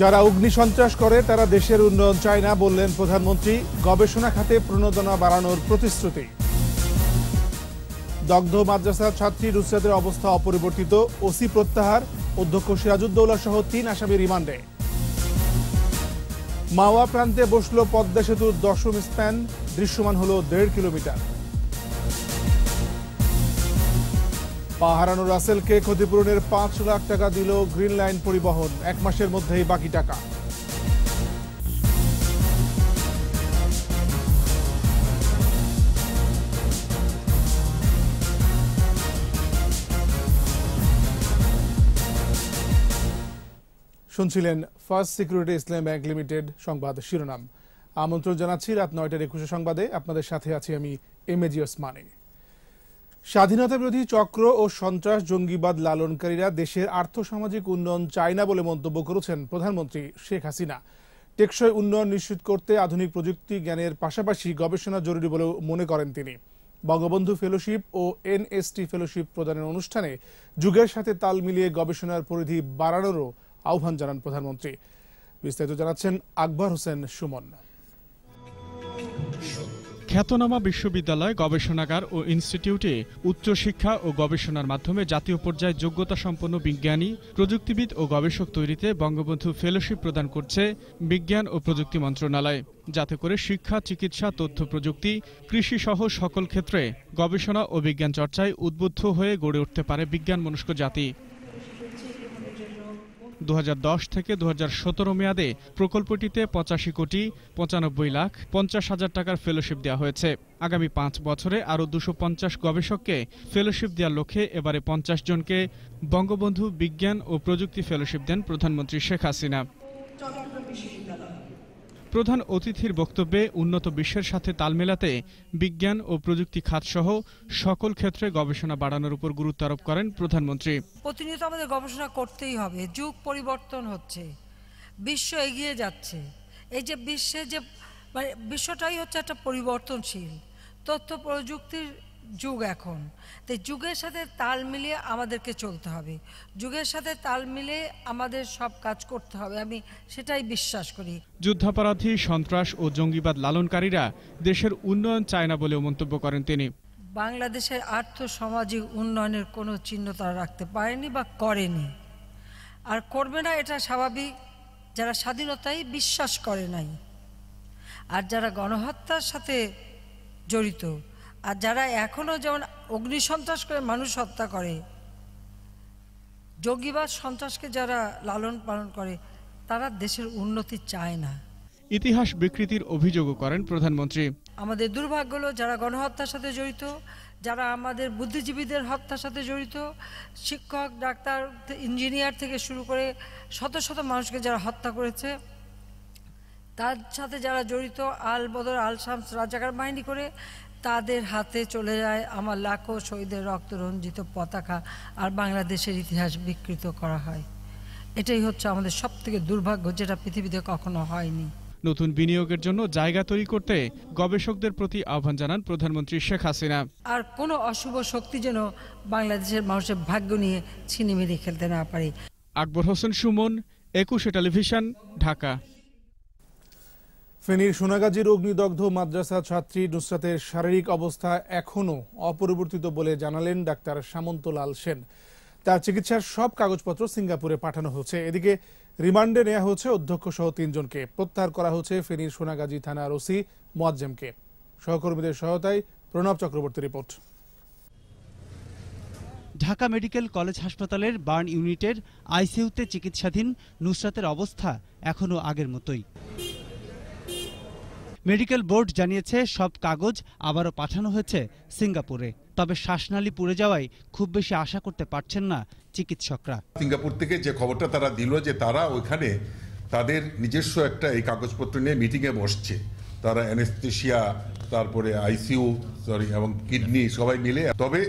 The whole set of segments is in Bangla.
যারা অগ্নি সন্ত্রাস করে, তারা দেশের উন্নয়ন চায় না বললেন প্রধানমন্ত্রী। গবেষণা খাতে প্রণোদনা বাড়ানোর প্রতিশ্রুতি। দগ্ধ মাদ্রাসার ছাত্রী রুসরাতের অবস্থা অপরিবর্তিত। ওসি প্রত্যাহার। অধ্যক্ষ সিরাজউদ্দৌলা সহ তিন আসামি রিমান্ডে। মাওয়া প্রান্তে বসল পদ্মা সেতুর দশম স্প্যান। দৃশ্যমান হল দেড় কিলোমিটার। পা হারানো রাসেলকে ক্ষতিপূরণের পাঁচ লাখ টাকা দিল গ্রিন লাইন পরিবহন, এক মাসের মধ্যেই বাকি টাকা। শুনছিলেন First Security Islami Bank Limited সংবাদ শিরোনাম। আমন্ত্রণ জানাচ্ছি রাত নয়টার একুশে সংবাদে। আপনাদের সাথে আছি আমি এম এ জি ওসমানী। স্বাধীনতা বিরোধী চক্র ও সন্ত্রাস জঙ্গিবাদ লালনকারীরা দেশের আর্থসামাজিক উন্নয়ন চায় না বলে মন্তব্য করেছেন প্রধানমন্ত্রী শেখ হাসিনা। টেকসই উন্নয়ন নিশ্চিত করতে আধুনিক প্রযুক্তি জ্ঞানের পাশাপাশি গবেষণা জরুরি বলেও মনে করেন তিনি। বঙ্গবন্ধু ফেলোশিপ ও এনএসটি ফেলোশিপ প্রদানের অনুষ্ঠানে যুগের সাথে তাল মিলিয়ে গবেষণার পরিধি বাড়ানোরও আহ্বান জানান প্রধানমন্ত্রী। বিস্তারিত জানাচ্ছেন আকবর হোসেন সুমন। খ্যাতনামা বিশ্ববিদ্যালয়, গবেষণাগার ও ইনস্টিটিউটে উচ্চশিক্ষা ও গবেষণার মাধ্যমে জাতীয় পর্যায়ে যোগ্যতা সম্পন্ন বিজ্ঞানী, প্রযুক্তিবিদ ও গবেষক তৈরিতে বঙ্গবন্ধু ফেলোশিপ প্রদান করছে বিজ্ঞান ও প্রযুক্তি মন্ত্রণালয়। যাতে করে শিক্ষা, চিকিৎসা, তথ্য প্রযুক্তি কৃষি সহ সকল ক্ষেত্রে গবেষণা ও বিজ্ঞান চর্চায় উদ্বুদ্ধ হয়ে গড়ে উঠতে পারে বিজ্ঞান মনস্ক জাতি। দু হাজার দশ থেকে দুহাজার সতেরো মেয়াদে প্রকল্পটিতে পঁচাশি কোটি পঁচানব্বই লাখ পঞ্চাশ হাজার টাকার ফেলোশিপ দেওয়া হয়েছে। আগামী পাঁচ বছরে আরও দুশো গবেষককে ফেলোশিপ দেওয়ার লক্ষ্যে এবারে পঞ্চাশ জনকে বঙ্গবন্ধু বিজ্ঞান ও প্রযুক্তি ফেলোশিপ দেন প্রধানমন্ত্রী শেখ হাসিনা। প্রধান অতিথির বক্তব্যে উন্নত বিশ্বের সাথে তাল মেলাতে বিজ্ঞান ও প্রযুক্তি খাতসহ সকল ক্ষেত্রে গবেষণা বাড়ানোর উপর গুরুত্ব আরোপ করেন প্রধানমন্ত্রী। প্রতিনিয়ত আমাদের গবেষণা করতেই হবে, যুগ পরিবর্তন হচ্ছে, বিশ্ব এগিয়ে যাচ্ছে। এই যে বিশ্বে যে মানে বিশ্বটাই হচ্ছে একটা পরিবর্তনশীল, তথ্য প্রযুক্তির যুগ এখন। তাই যুগের সাথে তাল মিলিয়ে আমাদেরকে চলতে হবে। যুগের সাথে তাল মিলিয়ে আমাদের সব কাজ করতে হবে আমি সেটাই বিশ্বাস করি। যুদ্ধাপরাধী সন্ত্রাস ও জঙ্গিবাদ লালনকারীরা দেশের উন্নয়ন চায় না বলেও মন্তব্য করেন তিনি। বাংলাদেশের আর্থ সামাজিক উন্নয়নের কোনো চিহ্ন তারা রাখতে পারেনি বা করেনি। আর করবে না এটা স্বাভাবিক। যারা স্বাধীনতায় বিশ্বাস করে নাই। আর যারা গণহত্যার সাথে জড়িত আর যারা এখনও যেমন অগ্নিসন্ত্রাস করে মানুষ হত্যা করে জঙ্গিবাদ সন্ত্রাসকে যারা লালন পালন করে তারা দেশের উন্নতি চায় না। ইতিহাস বিকৃতির অভিযোগও করেন প্রধানমন্ত্রী। আমাদের দুর্ভাগ্য হলো যারা গণহত্যার সাথে জড়িত যারা আমাদের বুদ্ধিজীবীদের হত্যার সাথে জড়িত শিক্ষক ডাক্তার ইঞ্জিনিয়ার থেকে শুরু করে শত শত মানুষকে যারা হত্যা করেছে তার সাথে যারা জড়িত আল বদর আল শামস রাজাকার বাহিনী করে তাদের হাতে চলে যায় আমার লাখো শহীদের রক্তরঞ্জিত পতাকা আর বাংলাদেশের ইতিহাস বিকৃত করা হয়। এটাই হচ্ছে আমাদের সব থেকে দুর্ভাগ্য যেটা পৃথিবীতে কখনো হয়নি। নতুন বিনিয়োগের জন্য জায়গা তৈরি করতে গবেষকদের প্রতি আহ্বান জানান প্রধানমন্ত্রী শেখ হাসিনা। আর কোনো অশুভ শক্তি যেন বাংলাদেশের মানুষের ভাগ্য নিয়ে ছিনিমিনি খেলতে না পারে। আকবর হোসেন সুমন একুশে টেলিভিশন ঢাকা। ফেনীর সোনাগাজীর অগ্নিদগ্ধ মাদ্রাসা ছাত্রী নুসরাতের শারীরিক অবস্থা এখনও অপরিবর্তিত বলে জানালেন ডাক্তার সামন্তলাল সেন। তার চিকিৎসার সব কাগজপত্র সিঙ্গাপুরে পাঠানো হয়েছে এদিকে রিমান্ডে নেওয়া হয়েছে অধ্যক্ষ সহ তিনজনকে। প্রত্যাহার করা হচ্ছে ফেনীর সোনাগাজী থানার ওসি মোয়াজ্জেমকে। সহকর্মীদের সহায়তায় Pranab Chakraborty report. Dhaka medical college হাসপাতালের বার্ন ইউনিটের আইসিইউতে চিকিৎসাধীন নুসরাতের অবস্থা এখনও আগের মতোই। মেডিকেল বোর্ড জানিয়েছে সব কাগজ আবারও পাঠানো হয়েছে সিঙ্গাপুরে। তবে শ্বাসনালী পুড়ে যাওয়ায় খুব বেশি আশা করতে পারছেন না চিকিৎসকরা। সিঙ্গাপুর থেকে যে খবরটা তারা দিল যে তারা ওইখানে তাদের নিজস্ব একটা এই কাগজপত্র নিয়ে মিটিংয়ে বসছে। তারা অ্যানেস্থেশিয়া, তারপরে আইসিইউ, সরি, এবং কিডনি সবাই মিলে। তবে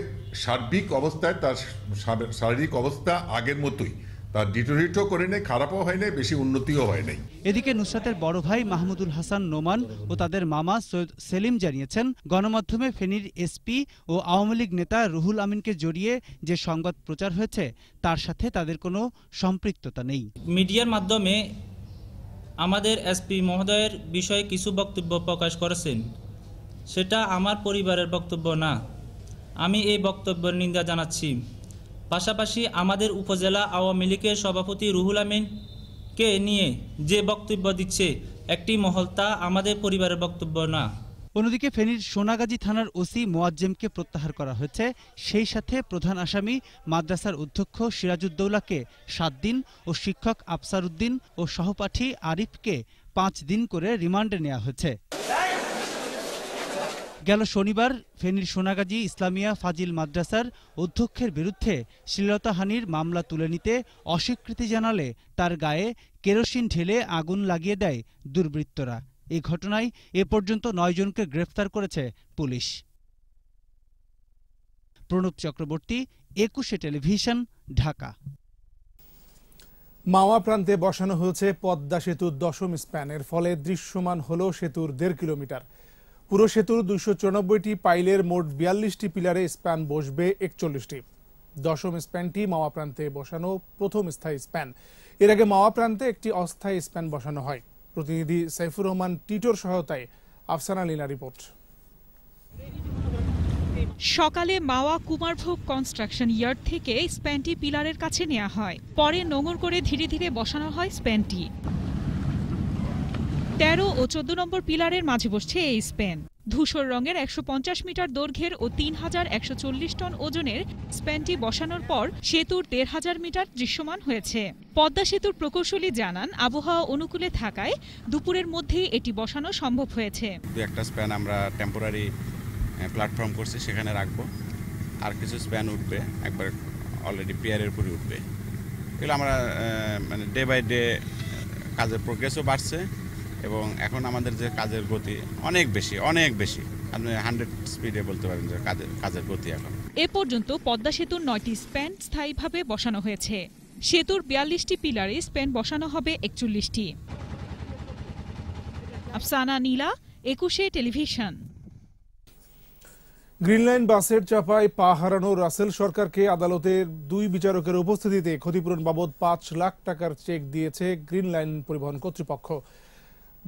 সার্বিক অবস্থায় তার শারীরিক অবস্থা আগের মতোই। তার ডিটোরিটও করে নেই খারাপও হয় নাই বেশি উন্নতিও হয় নাই এদিকে নুসরাতের বড় ভাই মাহমুদুল হাসান নোমান ও তাদের মামা সৈয়দ সেলিম জানিয়েছেন গণমাধ্যমে ফেনীর এসপি ও আওয়ামী লীগ নেতা রুহুল আমিনকে জড়িয়ে যে সংবাদ প্রচার হয়েছে তার সাথে তাদের কোনো সম্পৃক্ততা নেই। মিডিয়ার মাধ্যমে আমাদের এসপি মহোদয়ের বিষয়ে কিছু বক্তব্য প্রকাশ করেছেন। সেটা আমার পরিবারের বক্তব্য না। আমি এই বক্তব্যের নিন্দা জানাচ্ছি। পাশাপাশি আমাদের উপজেলা আওয়ামী লীগের সভাপতি রুহুল আমিনকে নিয়ে যে বক্তব্য দিচ্ছে, একটি মহল তা আমাদের পরিবারের বক্তব্য না। অন্যদিকে ফেনীর সোনাগাজী থানার ওসি মোয়াজ্জেমকে প্রত্যাহার করা হয়েছে। সেই সাথে প্রধান আসামি মাদ্রাসার অধ্যক্ষ সিরাজউদ্দৌলাকে সাত দিন ও শিক্ষক আফসার উদ্দিন ও সহপাঠী আরিফকে পাঁচ দিন করে রিমান্ডে নেওয়া হয়েছে। গেল শনিবার ফেনীর সোনাগাজী ইসলামিয়া ফাজিল মাদ্রাসার অধ্যক্ষের বিরুদ্ধে শ্লীলতাহানির মামলা তুলে নিতে অস্বীকৃতি জানালে তার গায়ে কেরোসিন ঢেলে আগুন লাগিয়ে দেয় দুর্বৃত্তরা। এই ঘটনায় এ পর্যন্ত নয়জনকে গ্রেফতার করেছে পুলিশ। প্রণব চক্রবর্তী, একুশে টেলিভিশন, ঢাকা। মাওয়া প্রান্তে বসানো হয়েছে পদ্মা সেতুর দশম স্প্যানের ফলে দৃশ্যমান হল সেতুর দেড় কিলোমিটার। পুরো সেতুর দুইশো পাইলের মোট বিয়াল্লিশটি পিলারে স্প্যান বসবে একচল্লিশটি। দশম স্প্যানটি মাওয়া প্রান্তে বসানো প্রথম স্থায়ী স্প্যান। এর আগে মাওয়া প্রান্তে একটি অস্থায়ী স্প্যান বসানো হয়। প্রতিনিধি সাইফুর রহমান টিটোর সহায়তায় আফসানা লীনা রিপোর্ট। সকালে মাওয়া কুমারভোগ কনস্ট্রাকশন ইয়ার্ড থেকে স্প্যানটি পিলারের কাছে নেওয়া হয়। পরে নোঙর করে ধীরে ধীরে বসানো হয় স্প্যানটি। তেরো ও চোদ্দ নম্বর পিলারের মাঝে বসছে এই স্পেন। ধূসর রঙের একশো পঞ্চাশ মিটার দৈর্ঘ্যের ও তিন হাজার একশো চল্লিশ টন ওজনের স্প্যানটি বসানোর পর সেতুর দেড় হাজার মিটার দৃশ্যমান হয়েছে। পদ্মা সেতুর প্রকৌশলী জানান, আবহাওয়া অনুকূলে থাকায় দুপুরের মধ্যেই এটি বসানো সম্ভব হয়েছে। একটা স্প্যান আমরা টেম্পোরারি প্ল্যাটফর্ম করছি, সেখানে রাখব। আর কিছু স্প্যান উঠবে, একবার অলরেডি পিয়ারের উপরে উঠবে। এগুলো আমরা মানে ডে বাই ডে কাজের প্রোগ্রেসও বাড়ছে। এবং এখন আমাদের যে কাজের গতি অনেক বেশি অনেক বেশি। আপনি হান্ড্রেড স্পিডে বলতে পারেন যে কাজের কাজের গতি এখন। এ পর্যন্ত পদ্মা সেতুর নয়টি স্প্যান স্থায়ীভাবে বসানো হয়েছে। সেতুর বিয়াল্লিশটি পিলারে স্প্যান বসানো হবে একচল্লিশটি। আফসানা নীলা একুশে টেলিভিশন। গ্রিনল্যান্ড বাসের চাপায় পা হারানো রাসেল সরকারকে আদালতের দুই বিচারকের উপস্থিতিতে ক্ষতিপূরণ বাবদ পাঁচ লাখ টাকার চেক দিয়েছে গ্রিনল্যান্ড পরিবহন কর্তৃপক্ষ।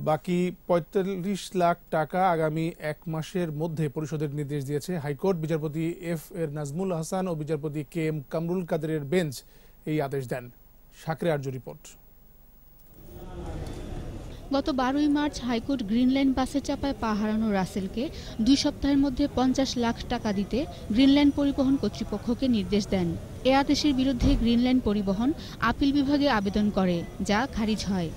বাকি পঁয়তাল্লিশ লাখ টাকা আগামী এক মাসের মধ্যে পরিশোধের নির্দেশ দিয়েছে হাইকোর্ট। বিচারপতি এফ এর নাজমুল হাসান ও বিচারপতি কে এম কামরুল কাদেরের বেঞ্চ এই আদেশ দেন। সাকরে আর্য রিপোর্ট। গত বারোই মার্চ হাইকোর্ট গ্রিনল্যান্ড বাসের চাপায় পা হারানো রাসেলকে দুই সপ্তাহের মধ্যে পঞ্চাশ লাখ টাকা দিতে গ্রিনল্যান্ড পরিবহন কর্তৃপক্ষকে নির্দেশ দেন। এ আদেশের বিরুদ্ধে গ্রিনল্যান্ড পরিবহন আপিল বিভাগে আবেদন করে, যা খারিজ হয়।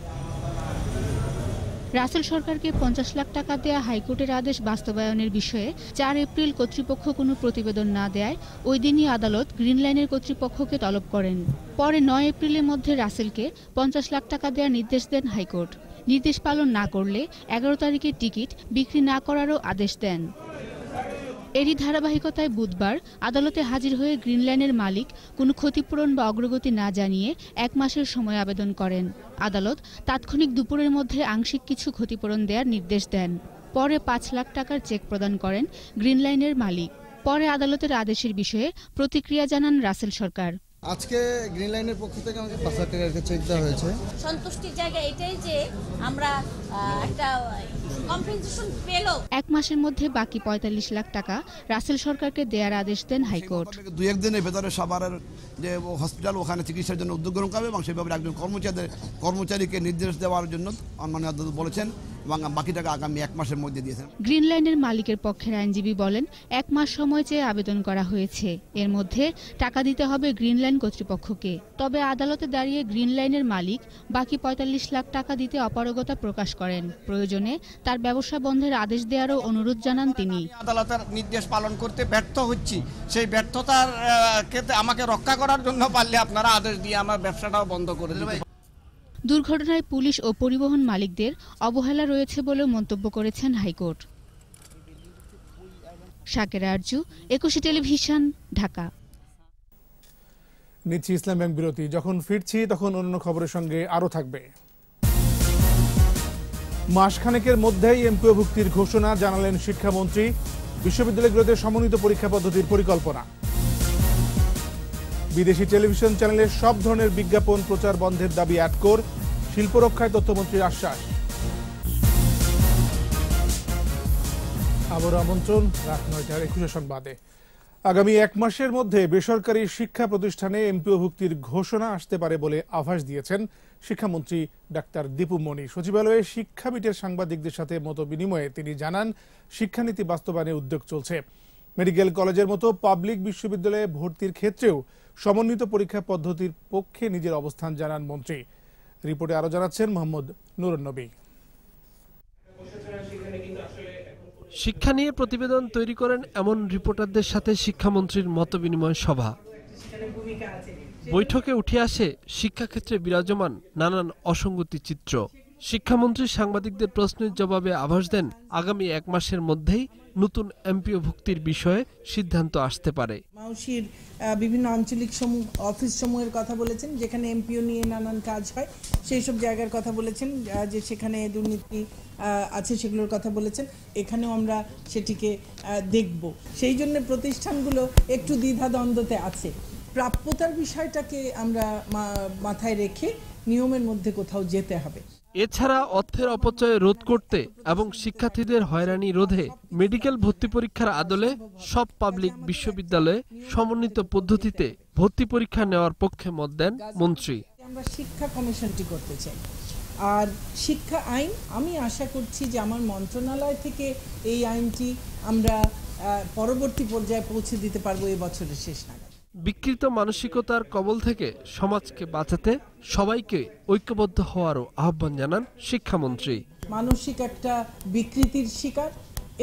রাসেল সরকারকে পঞ্চাশ লাখ টাকা দেয়া হাইকোর্টের আদেশ বাস্তবায়নের বিষয়ে চার এপ্রিল কর্তৃপক্ষ কোনো প্রতিবেদন না দেয়। ওই দিনই আদালত লাইনের কর্তৃপক্ষকে তলব করেন। পরে নয় এপ্রিলের মধ্যে রাসেলকে পঞ্চাশ লাখ টাকা দেওয়ার নির্দেশ দেন হাইকোর্ট। নির্দেশ পালন না করলে এগারো তারিখে টিকিট বিক্রি না করারও আদেশ দেন। এরই ধারাবাহিকতায় বুধবার আদালতে হাজির হয়ে গ্রিনল্যান্ডের মালিক কোনো ক্ষতিপূরণ বা অগ্রগতি না জানিয়ে এক মাসের সময় আবেদন করেন। আদালত তাৎক্ষণিক দুপুরের মধ্যে আংশিক কিছু ক্ষতিপূরণ দেওয়ার নির্দেশ দেন। পরে পাঁচ লাখ টাকার চেক প্রদান করেন গ্রিনলাইনের মালিক। পরে আদালতের আদেশের বিষয়ে প্রতিক্রিয়া জানান রাসেল সরকার। আজকে গ্রিন লাইনের পক্ষ থেকে আমাকে পাঁচ লাখ টাকার চেক দেওয়া হয়েছে। সন্তুষ্টির জায়গা এটাই যে আমরা একটা এক মাসের মধ্যে বাকি পঁয়তাল্লিশ লাখ টাকা রাসেল সরকারকে দেওয়ার আদেশ দেন হাইকোর্ট। দুই একদিনের ভেতরে সবার যে হসপিটাল, ওখানে চিকিৎসার জন্য উদ্যোগ গ্রহণ করবে এবং সেভাবে একজন কর্মচারীদের কর্মচারীকে নির্দেশ দেওয়ার জন্য বলেছেন। এবং বাকি টাকা আগামী এক মাসের মধ্যে দিয়েছেন। গ্রিনল্যান্ডের মালিকের পক্ষের আইনজীবী বলেন এক মাস সময় চেয়ে আবেদন করা হয়েছে। এর মধ্যে টাকা দিতে হবে গ্রিনল্যান্ড কর্তৃপক্ষকে। তবে আদালতে দাঁড়িয়ে গ্রিনলাইনের মালিক বাকি পঁয়তাল্লিশ লাখ টাকা দিতে অপারগতা প্রকাশ করেন। প্রয়োজনে তার ব্যবসা বন্ধের আদেশ দেওয়ারও অনুরোধ জানান তিনি। আদালতের নির্দেশ পালন করতে ব্যর্থ হচ্ছি। সেই ব্যর্থতার ক্ষেত্রে আমাকে রক্ষা করার জন্য পারলে আপনারা আদেশ দিয়ে আমার ব্যবসাটাও বন্ধ করে দেবেন দুর্ঘটনায় পুলিশ ও পরিবহন মালিকদের অবহেলা রয়েছে বলেও মন্তব্য করেছেন হাইকোর্ট। শাকের আরজু, একুশে টেলিভিশন, ঢাকা। নিচ্ছি ইসলাম ব্যাংক বিরতি। যখন ফিরছি তখন অন্য খবরের সঙ্গে আরও থাকবে। মাসখানেকের মধ্যেই এমপিও ভুক্তির ঘোষণা জানালেন শিক্ষামন্ত্রী। বিশ্ববিদ্যালয়গুলোতে সমন্বিত পরীক্ষা পদ্ধতির পরিকল্পনা। বিদেশি টেলিভিশন চ্যানেলের সব ধরনের বিজ্ঞাপন প্রচার বন্ধের দাবি আটকোর শিল্প রক্ষায় তথ্যমন্ত্রীর আশ্বাস। আবারও আমন্ত্রণ, রাত নয়টার একুশে সংবাদে। আগামী এক মাসের মধ্যে বেসরকারি শিক্ষা প্রতিষ্ঠানে এমপিও ভুক্তির ঘোষণা আসতে পারে বলে আভাস দিয়েছেন শিক্ষামন্ত্রী ডাক্তার দীপু মণি সচিবালয়ে শিক্ষাবিটের সাংবাদিকদের সাথে মত বিনিময়ে তিনি জানান, শিক্ষানীতি বাস্তবায়নে উদ্যোগ চলছে। মেডিকেল কলেজের মতো পাবলিক বিশ্ববিদ্যালয়ে ভর্তির ক্ষেত্রেও সমন্বিত পরীক্ষা পদ্ধতির পক্ষে নিজের অবস্থান জানান মন্ত্রী। রিপোর্টে আরও জানাচ্ছেন মোহাম্মদ নুরুন্নবী শিক্ষা নিয়ে প্রতিবেদন তৈরি করেন এমন রিপোর্টারদের সাথে শিক্ষামন্ত্রীর মতবিনিময় সভা। বৈঠকে উঠে আসে শিক্ষাক্ষেত্রে বিরাজমান নানান অসঙ্গতি চিত্র। শিক্ষামন্ত্রী সাংবাদিকদের প্রশ্নের জবাবে আভাস দেন, আগামী এক মাসের মধ্যেই নতুন এমপিও ভুক্তির বিষয়ে সিদ্ধান্ত আসতে পারে। মাউসির বিভিন্ন আঞ্চলিক সমূহ, অফিস সমূহের কথা বলেছেন, যেখানে এমপিও নিয়ে নানান কাজ হয়, সেই সব জায়গার কথা বলেছেন যে সেখানে দুর্নীতি আছে সেগুলোর কথা বলেছেন, এখানেও আমরা সেটিকে দেখব। সেই জন্য প্রতিষ্ঠানগুলো একটু দ্বিধাদ্বন্দ্বতে আছে। প্রাপ্যতার বিষয়টাকে আমরা মাথায় রেখে নিয়মের মধ্যে কোথাও যেতে হবে। এছাড়া অর্থের অপচয় রোধ করতে এবং শিক্ষার্থীদের হয়রানি রোধে মেডিকেল ভর্তি পরীক্ষার আদলে সব পাবলিক বিশ্ববিদ্যালয়ে সমন্বিত পদ্ধতিতে ভর্তি পরীক্ষা নেওয়ার পক্ষে মত দেন মন্ত্রী। আমরা শিক্ষা কমিশনটি করতে চাই। আর শিক্ষা আইন, আমি আশা করছি যে আমার মন্ত্রণালয় থেকে এই আইনটি আমরা পরবর্তী পর্যায়ে পৌঁছে দিতে পারব এই বছরের শেষ নাগাদ। বিকৃত মানসিকতার কবল থেকে সমাজকে বাঁচাতে সবাইকে ঐক্যবদ্ধ হওয়ারও আহ্বান জানান শিক্ষামন্ত্রী। মানসিক একটা বিকৃতির শিকার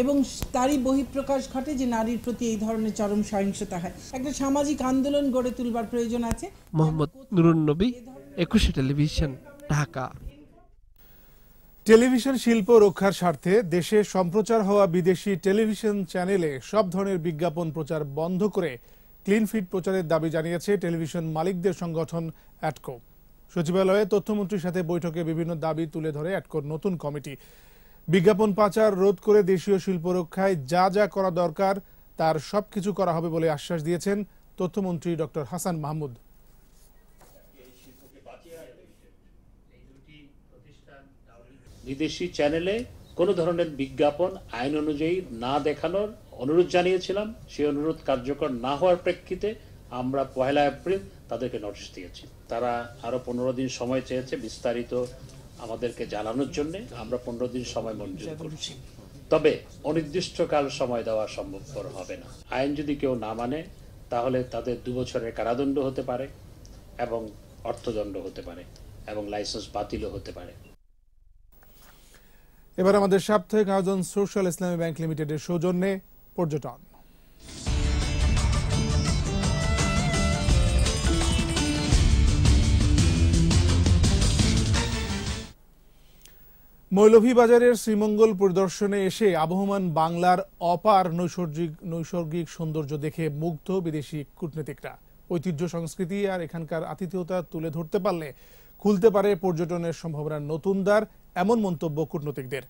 এবং তারই বহিঃপ্রকাশ ঘটে যে নারীর প্রতি এই ধরনের চরম সহিংসতা হয়। একটা সামাজিক আন্দোলন গড়ে তুলবার প্রয়োজন আছে। মোহাম্মদ নুরুন্নবী একুশে টেলিভিশন ঢাকা। টেলিভিশন শিল্প রক্ষার স্বার্থে দেশে সম্প্রচার হওয়া বিদেশি টেলিভিশন চ্যানেলে সব ধরনের বিজ্ঞাপন প্রচার বন্ধ করে ক্লিন ফিট প্রচারের দাবি জানিয়েছে টেলিভিশন মালিকদের সংগঠন অ্যাটকো সচিবালয়ে তথ্যমন্ত্রীর সাথে বৈঠকে বিভিন্ন দাবি তুলে ধরে অ্যাটকোর নতুন কমিটি। বিজ্ঞাপন পাচার রোধ করে দেশীয় শিল্প রক্ষায় যা যা করা দরকার, তার সবকিছু করা হবে বলে আশ্বাস দিয়েছেন তথ্যমন্ত্রী ডক্টর হাসান মাহমুদ। বিদেশি চ্যানেলে কোনো ধরনের বিজ্ঞাপন আইন অনুযায়ী না দেখানোর অনুরোধ জানিয়েছিলাম সেই অনুরোধ কার্যকর না হওয়ার প্রেক্ষিতে আমরা পয়লা এপ্রিল তাদেরকে নোটিশ দিয়েছি। তারা আরও পনেরো দিন সময় চেয়েছে বিস্তারিত আমাদেরকে জানানোর জন্য। আমরা পনেরো দিন সময় মঞ্জুর করছি। তবে অনির্দিষ্টকাল সময় দেওয়া সম্ভবপর হবে না। আইন যদি কেউ না মানে তাহলে তাদের দু বছরের কারাদণ্ড হতে পারে এবং অর্থদণ্ড হতে পারে এবং লাইসেন্স বাতিলও হতে পারে। এবার আমাদের সাপ্তাহিক আয়োজন সোশ্যাল ইসলামী ব্যাংক লিমিটেডের সৌজন্যে পর্যটন। মৌলভীবাজারের শ্রীমঙ্গল পরিদর্শনে এসে আবহমান বাংলার অপার নৈসর্গিক নৈসর্গিক সৌন্দর্য দেখে মুগ্ধ বিদেশি কূটনীতিকরা। ঐতিহ্য, সংস্কৃতি আর এখানকার আতিথেয়তা তুলে ধরতে পারলে খুলতে পারে পর্যটনের সম্ভাবনার নতুন দ্বার, এমন মন্তব্য কূটনীতিকদের।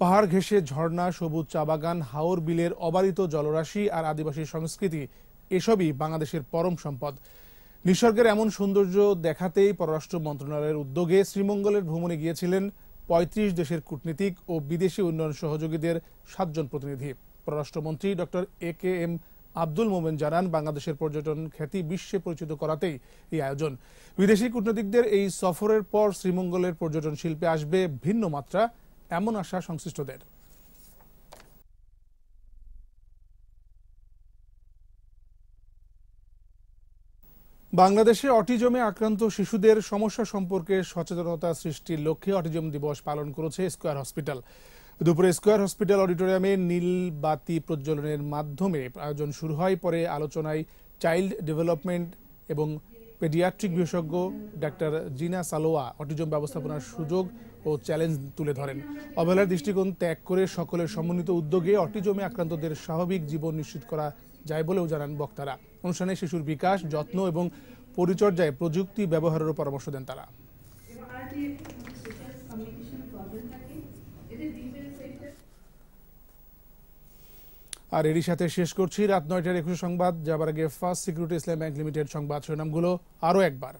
পাহাড় ঘেঁষে ঝর্ণা, সবুজ চা বাগান, হাওর বিলের অবারিত জলরাশি আর আদিবাসী সংস্কৃতি, এসবই বাংলাদেশের পরম সম্পদ। নিসর্গের এমন সৌন্দর্য দেখাতেই পররাষ্ট্র মন্ত্রণালয়ের উদ্যোগে শ্রীমঙ্গলের ভ্রমণে গিয়েছিলেন পঁয়ত্রিশ দেশের কূটনীতিক ও বিদেশি উন্নয়ন সহযোগীদের সাতজন প্রতিনিধি। পররাষ্ট্রমন্ত্রী doctor A K M Abdul Momen জানান, বাংলাদেশের পর্যটন খ্যাতি বিশ্বে পরিচিত করাতেই এই আয়োজন। বিদেশি কূটনীতিকদের এই সফরের পর শ্রীমঙ্গলের পর্যটন শিল্পে আসবে ভিন্ন মাত্রা এমন আশা সংশ্লিষ্টদের। বাংলাদেশে অটিজমে আক্রান্ত শিশুদের সমস্যা সম্পর্কে সচেতনতা সৃষ্টির লক্ষ্যে অটিজম দিবস পালন করেছে স্কোয়ার হসপিটাল। দুপুরে স্কোয়ার হসপিটাল অডিটোরিয়ামে নীল বাতি প্রজ্বলনের মাধ্যমে আয়োজন শুরু হয়। পরে আলোচনায় চাইল্ড ডেভেলপমেন্ট এবং পেডিয়াট্রিক বিশেষজ্ঞ ডাক্তার জিনা সালোয়া অটিজম ব্যবস্থাপনার সুযোগ ও চ্যালেঞ্জ তুলে ধরেন। অবহেলার দৃষ্টিকোণ ত্যাগ করে সকলের সমন্বিত উদ্যোগে অটিজমে আক্রান্তদের স্বাভাবিক জীবন নিশ্চিত করা যায় বলেও জানান বক্তারা। অনুষ্ঠানে শিশুর বিকাশ, যত্ন এবং পরিচর্যায় প্রযুক্তি ব্যবহারেরও পরামর্শ দেন তারা। আর এরই সাথে শেষ করছি রাত নয়টার একুশে সংবাদ। যাবার আগে First Security Islami Bank Limited সংবাদ শিরোনামগুলো আরও একবার।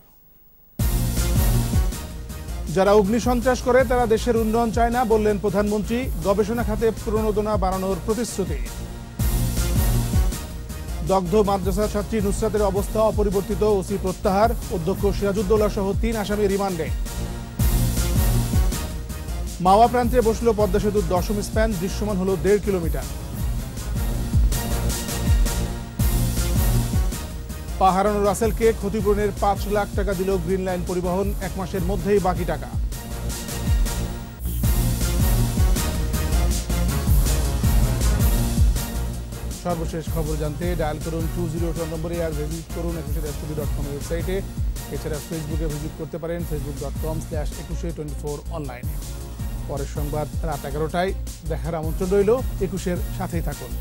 যারা অগ্নিসন্ত্রাস করে, তারা দেশের উন্নয়ন চায় না বললেন প্রধানমন্ত্রী। গবেষণা খাতে প্রণোদনা বাড়ানোর প্রতিশ্রুতি। দগ্ধ মাদ্রাসা ছাত্রী নুসরাতের অবস্থা অপরিবর্তিত, ওসি প্রত্যাহার। অধ্যক্ষ সিরাজউদ্দৌলা সহ তিন আসামি রিমান্ডে। মাওয়া প্রান্তে বসল পদ্মা সেতুর দশম স্প্যান, দৃশ্যমান হল দেড় কিলোমিটার। পাহারানো রাসেলকে ক্ষতিপূরণের পাঁচ লাখ টাকা দিল গ্রিন লাইন পরিবহন, এক মাসের মধ্যেই বাকি টাকা। সর্বশেষ খবর জানতে ডায়াল করুন টু জিরো টু নম্বরে আর ভিজিট করুন একুশে এসটিভি ডট কম ওয়েবসাইটে এছাড়া ফেসবুকে ভিজিট করতে পারেন Facebook dot com slash Ekushey twenty four অনলাইনে পরের সংবাদ রাত এগারোটায়। দেখার আমন্ত্রণ রইল একুশের সাথেই থাকুন।